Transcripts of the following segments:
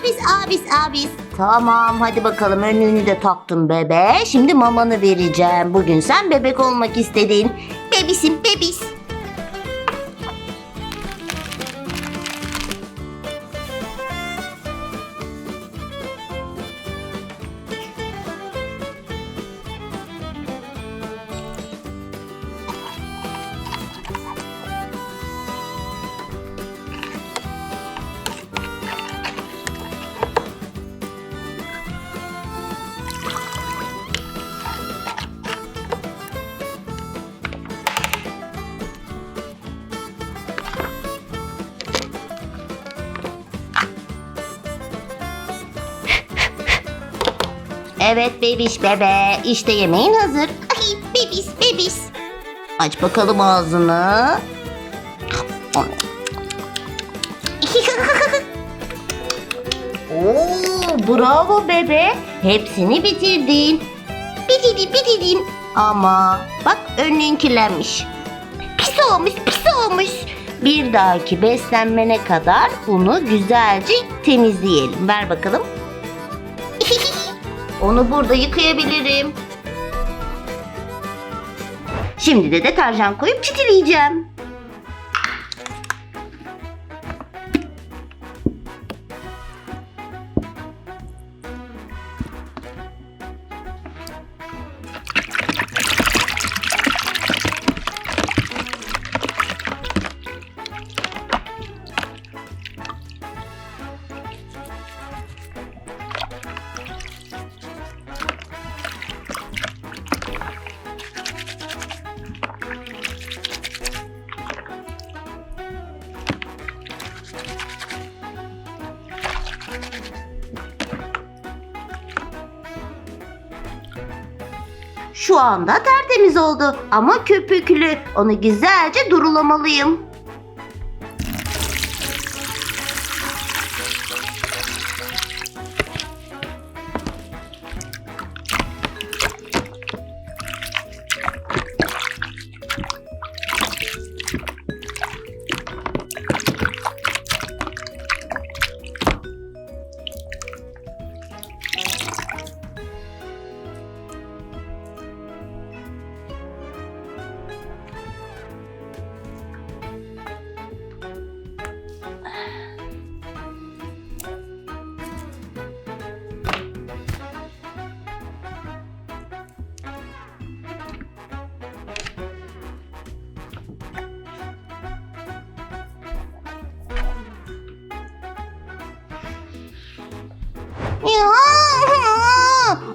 abis abis abis. Tamam hadi bakalım önlüğünü de taktım bebe. Şimdi mamanı vereceğim. Bugün sen bebek olmak istedin. Bebisim bebis. Evet bebiş bebe. İşte yemeğin hazır. Ay bebis bebis. Aç bakalım ağzını. Oo, bravo bebe. Hepsini bitirdin. Bitirdim bitirdim. Ama bak önlüğün kirlenmiş. Pis olmuş pis olmuş. Bir dahaki beslenmene kadar bunu güzelce temizleyelim. Ver bakalım. Onu burada yıkayabilirim. Şimdi de deterjan koyup çitileyeceğim. Şu anda tertemiz oldu ama köpüklü. Onu güzelce durulamalıyım.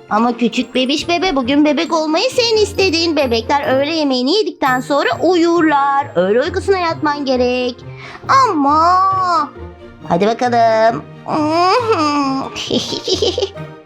Ama küçük bebiş bebe bugün bebek olmayı sen istedin. Bebekler öğle yemeğini yedikten sonra uyurlar. Öğle uykusuna yatman gerek. Ama hadi bakalım.